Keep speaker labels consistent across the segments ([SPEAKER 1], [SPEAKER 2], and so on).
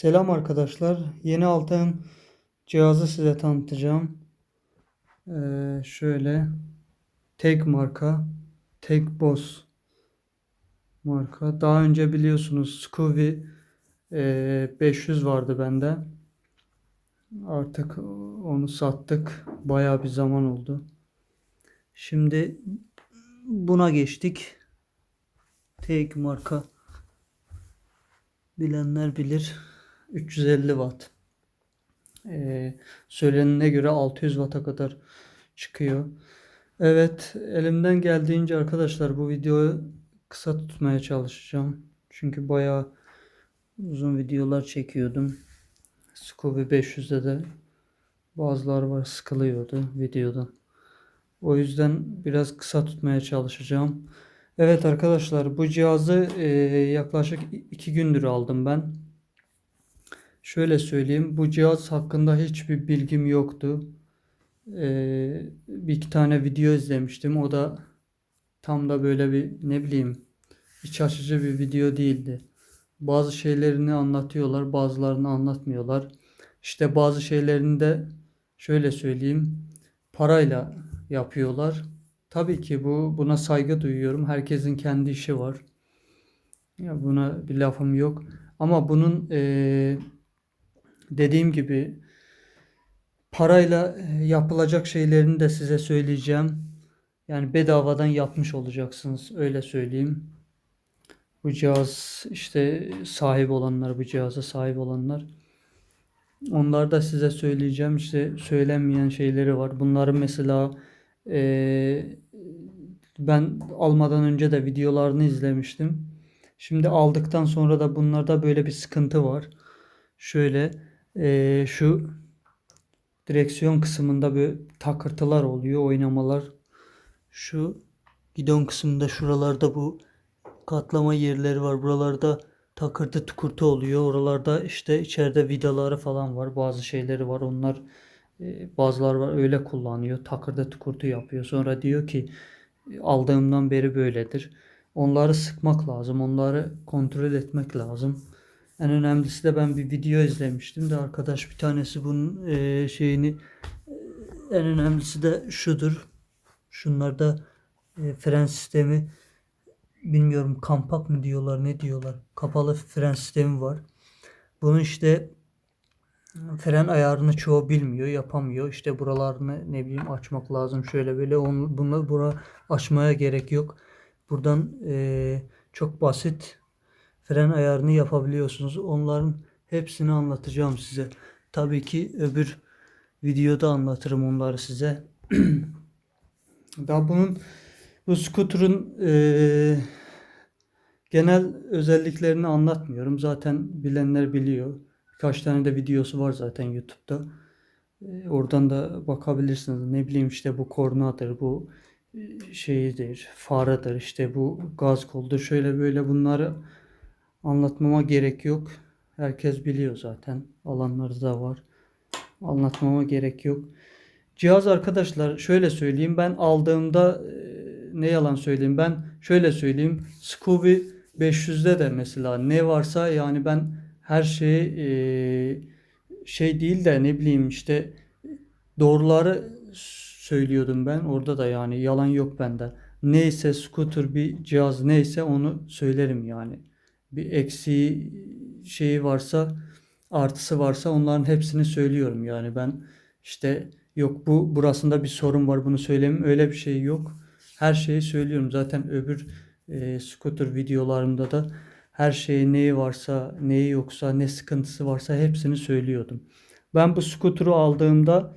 [SPEAKER 1] Selam arkadaşlar. Yeni aldığım cihazı size tanıtacağım. Ee, şöyle tek marka tek Boss marka. Daha önce biliyorsunuz Scooby e, 500 vardı bende. Artık onu sattık. Bayağı bir zaman oldu. Şimdi buna geçtik. Tek marka bilenler bilir. 350 watt. Ee, söylenene göre 600 watt'a kadar çıkıyor. Evet, elimden geldiğince arkadaşlar bu videoyu kısa tutmaya çalışacağım. Çünkü bayağı uzun videolar çekiyordum. Scooby 500'de de bazıları var sıkılıyordu videodan. O yüzden biraz kısa tutmaya çalışacağım. Evet arkadaşlar bu cihazı e, yaklaşık 2 gündür aldım ben. Şöyle söyleyeyim bu cihaz hakkında hiçbir bilgim yoktu. E, bir iki tane video izlemiştim. O da tam da böyle bir ne bileyim iç açıcı bir video değildi. Bazı şeylerini anlatıyorlar, bazılarını anlatmıyorlar. İşte bazı şeylerini de şöyle söyleyeyim parayla yapıyorlar. Tabii ki bu buna saygı duyuyorum. Herkesin kendi işi var. Ya buna bir lafım yok. Ama bunun eee, dediğim gibi parayla e, yapılacak şeylerini de size söyleyeceğim. Yani bedavadan yapmış olacaksınız. Öyle söyleyeyim. Bu cihaz işte sahip olanlar, bu cihaza sahip olanlar. Onlar da size söyleyeceğim. İşte söylenmeyen şeyleri var. Bunların mesela eee, ben almadan önce de videolarını izlemiştim. Şimdi aldıktan sonra da bunlarda böyle bir sıkıntı var. Şöyle eee, şu direksiyon kısmında böyle takırtılar oluyor, oynamalar. Şu gidon kısmında şuralarda bu katlama yerleri var. Buralarda takırtı tukurtu oluyor. Oralarda işte içeride vidaları falan var. Bazı şeyleri var. Onlar e, bazıları var öyle kullanıyor. Takırda tukurtu yapıyor. Sonra diyor ki aldığımdan beri böyledir. Onları sıkmak lazım. Onları kontrol etmek lazım. En önemlisi de ben bir video izlemiştim de arkadaş bir tanesi bunun e, şeyini e, en önemlisi de şudur. Şunlarda e, fren sistemi bilmiyorum kampak mı diyorlar ne diyorlar. Kapalı fren sistemi var. Bunun işte fren ayarını çoğu bilmiyor, yapamıyor. İşte buralarını ne bileyim açmak lazım. Şöyle böyle onu, bunu bura açmaya gerek yok. Buradan eee, çok basit fren ayarını yapabiliyorsunuz. Onların hepsini anlatacağım size. Tabii ki öbür videoda anlatırım onları size. Daha bunun bu scooter'ın eee, genel özelliklerini anlatmıyorum. Zaten bilenler biliyor. Birkaç tane de videosu var zaten YouTube'da. Ee, oradan da bakabilirsiniz. Ne bileyim işte bu kornadır, bu e, şeyidir, faradır, işte bu gaz koldur. Şöyle böyle bunları anlatmama gerek yok. Herkes biliyor zaten. Alanları da var. Anlatmama gerek yok. Cihaz arkadaşlar şöyle söyleyeyim. Ben aldığımda e, ne yalan söyleyeyim. Ben şöyle söyleyeyim. Scooby 500'de de mesela ne varsa yani ben her şeyi e, şey değil de ne bileyim işte doğruları söylüyordum ben. Orada da yani yalan yok bende. Neyse scooter bir cihaz neyse onu söylerim yani. Bir eksiği şeyi varsa artısı varsa onların hepsini söylüyorum yani ben işte yok bu burasında bir sorun var bunu söyleyeyim öyle bir şey yok. Her şeyi söylüyorum zaten öbür e, scooter videolarımda da her şeyi neyi varsa, neyi yoksa, ne sıkıntısı varsa hepsini söylüyordum. Ben bu scooter'ı aldığımda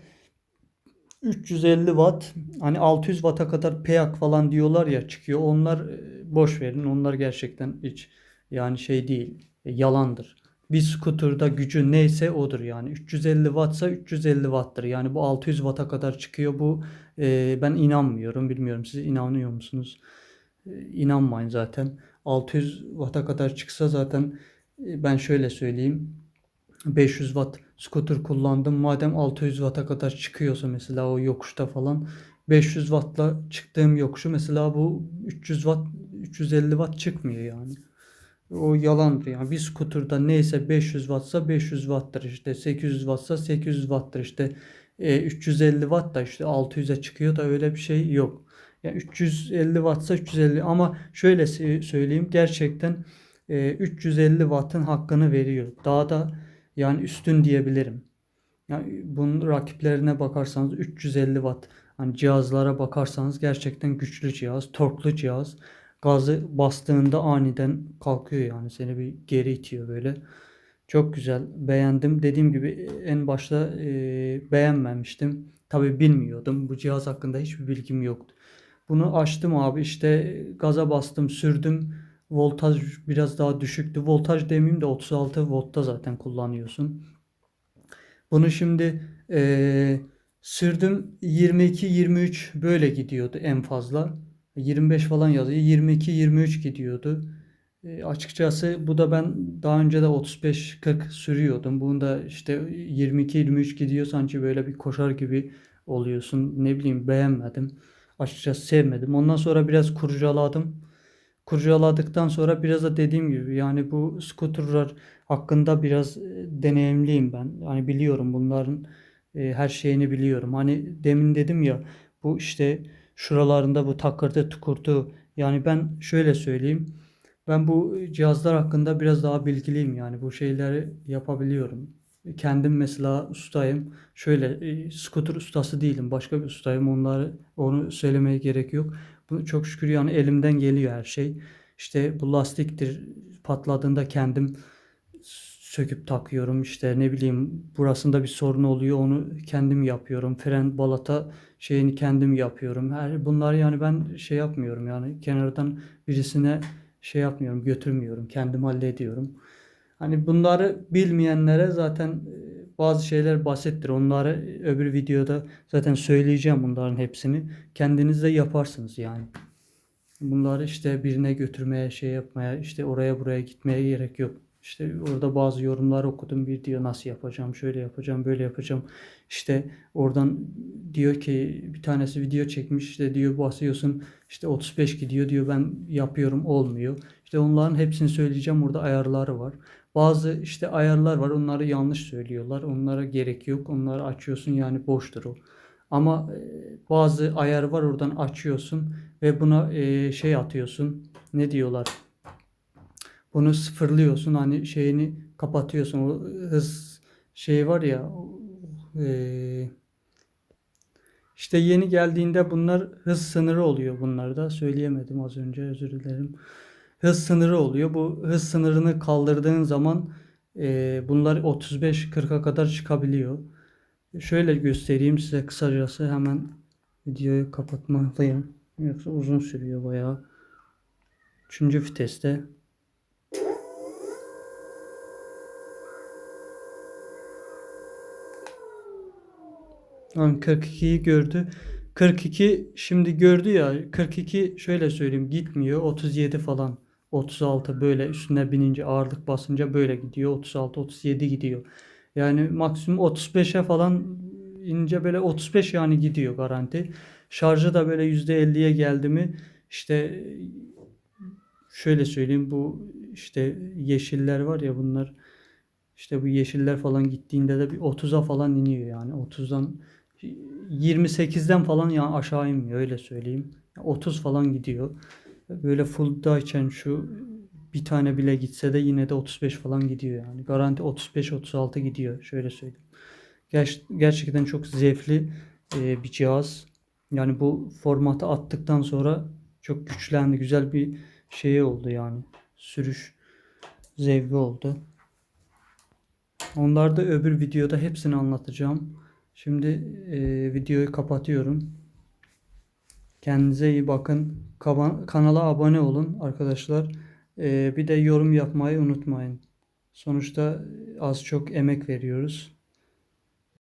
[SPEAKER 1] 350 watt hani 600 watt'a kadar PEAK falan diyorlar ya çıkıyor. Onlar e, boş verin. Onlar gerçekten hiç yani şey değil. e, Yalandır. Bir scooter'da gücü neyse odur yani. 350 wattsa 350 watt'tır. Yani bu 600 watt'a kadar çıkıyor. Bu e, ben inanmıyorum. Bilmiyorum siz inanıyor musunuz? E, inanmayın zaten. 600 watt'a kadar çıksa zaten e, ben şöyle söyleyeyim. 500 watt scooter kullandım. Madem 600 watt'a kadar çıkıyorsa mesela o yokuşta falan 500 watt'la çıktığım yokuşu mesela bu 300 watt 350 watt çıkmıyor yani. O yalandır yani. Bir scooter'da neyse 500 wattsa 500 watt'tır işte. 800 wattsa 800 watt'tır işte. E, 350 watt da işte 600'e çıkıyor da öyle bir şey yok. Yani 350 wattsa 350 ama şöyle söyleyeyim gerçekten e, 350 watt'ın hakkını veriyor. Daha da yani üstün diyebilirim. Yani bunun rakiplerine bakarsanız 350 watt hani cihazlara bakarsanız gerçekten güçlü cihaz, torklu cihaz. Gazı bastığında aniden kalkıyor yani seni bir geri itiyor böyle. Çok güzel, beğendim. Dediğim gibi en başta e, beğenmemiştim. Tabii bilmiyordum. Bu cihaz hakkında hiçbir bilgim yoktu. Bunu açtım abi işte gaza bastım, sürdüm. Voltaj biraz daha düşüktü. Voltaj demeyeyim de 36 voltta zaten kullanıyorsun. Bunu şimdi eee, sürdüm 22-23 böyle gidiyordu en fazla. 25 falan yazıyor. 22-23 gidiyordu. E, açıkçası bu da ben daha önce de 35-40 sürüyordum. Bunda işte 22-23 gidiyor sanki böyle bir koşar gibi oluyorsun. Ne bileyim beğenmedim. Açıkçası sevmedim. Ondan sonra biraz kurcaladım. Kurcaladıktan sonra biraz da dediğim gibi yani bu scooterlar hakkında biraz e, deneyimliyim ben. Hani biliyorum bunların e, her şeyini biliyorum. Hani demin dedim ya bu işte şuralarında bu takırtı tukurtu yani ben şöyle söyleyeyim. Ben bu cihazlar hakkında biraz daha bilgiliyim yani bu şeyleri yapabiliyorum. Kendim mesela ustayım. Şöyle e, scooter ustası değilim. Başka bir ustayım. Onları onu söylemeye gerek yok. Bu çok şükür yani elimden geliyor her şey. İşte bu lastiktir patladığında kendim söküp takıyorum. İşte ne bileyim burasında bir sorun oluyor onu kendim yapıyorum. Fren balata şeyini kendim yapıyorum. Her bunlar yani ben şey yapmıyorum yani kenardan birisine şey yapmıyorum, götürmüyorum. Kendim hallediyorum. Hani bunları bilmeyenlere zaten e, bazı şeyler basittir. Onları öbür videoda zaten söyleyeceğim bunların hepsini. Kendiniz de yaparsınız yani. Bunları işte birine götürmeye, şey yapmaya, işte oraya buraya gitmeye gerek yok. İşte orada bazı yorumlar okudum. Bir diyor nasıl yapacağım, şöyle yapacağım, böyle yapacağım. İşte oradan diyor ki bir tanesi video çekmiş işte diyor basıyorsun işte 35 gidiyor diyor ben yapıyorum olmuyor. İşte onların hepsini söyleyeceğim. Orada ayarları var. Bazı işte ayarlar var. Onları yanlış söylüyorlar. Onlara gerek yok. Onları açıyorsun yani boştur o. Ama e, bazı ayar var oradan açıyorsun ve buna e, şey atıyorsun. Ne diyorlar? Bunu sıfırlıyorsun hani şeyini kapatıyorsun. O hız şey var ya e, işte yeni geldiğinde bunlar hız sınırı oluyor bunlarda. Söyleyemedim az önce özür dilerim. Hız sınırı oluyor. Bu hız sınırını kaldırdığın zaman e, bunlar 35-40'a kadar çıkabiliyor. Şöyle göstereyim size kısacası hemen videoyu kapatmalıyım. Yoksa uzun sürüyor bayağı. Üçüncü viteste. Yani 42'yi gördü. 42 şimdi gördü ya 42 şöyle söyleyeyim gitmiyor 37 falan 36 böyle üstüne binince ağırlık basınca böyle gidiyor 36 37 gidiyor. Yani maksimum 35'e falan ince böyle 35 yani gidiyor garanti. Şarjı da böyle %50'ye geldi mi işte şöyle söyleyeyim bu işte yeşiller var ya bunlar işte bu yeşiller falan gittiğinde de bir 30'a falan iniyor yani 30'dan 28'den falan yani aşağı inmiyor öyle söyleyeyim. 30 falan gidiyor. Böyle fulldayken şu bir tane bile gitse de yine de 35 falan gidiyor yani. Garanti 35-36 gidiyor şöyle söyleyeyim. Ger- gerçekten çok zevkli e, bir cihaz. Yani bu formatı attıktan sonra çok güçlendi. Güzel bir şey oldu yani. Sürüş zevki oldu. Onları da öbür videoda hepsini anlatacağım. Şimdi e, videoyu kapatıyorum. Kendinize iyi bakın. Kaba- kanala abone olun arkadaşlar. E, bir de yorum yapmayı unutmayın. Sonuçta az çok emek veriyoruz.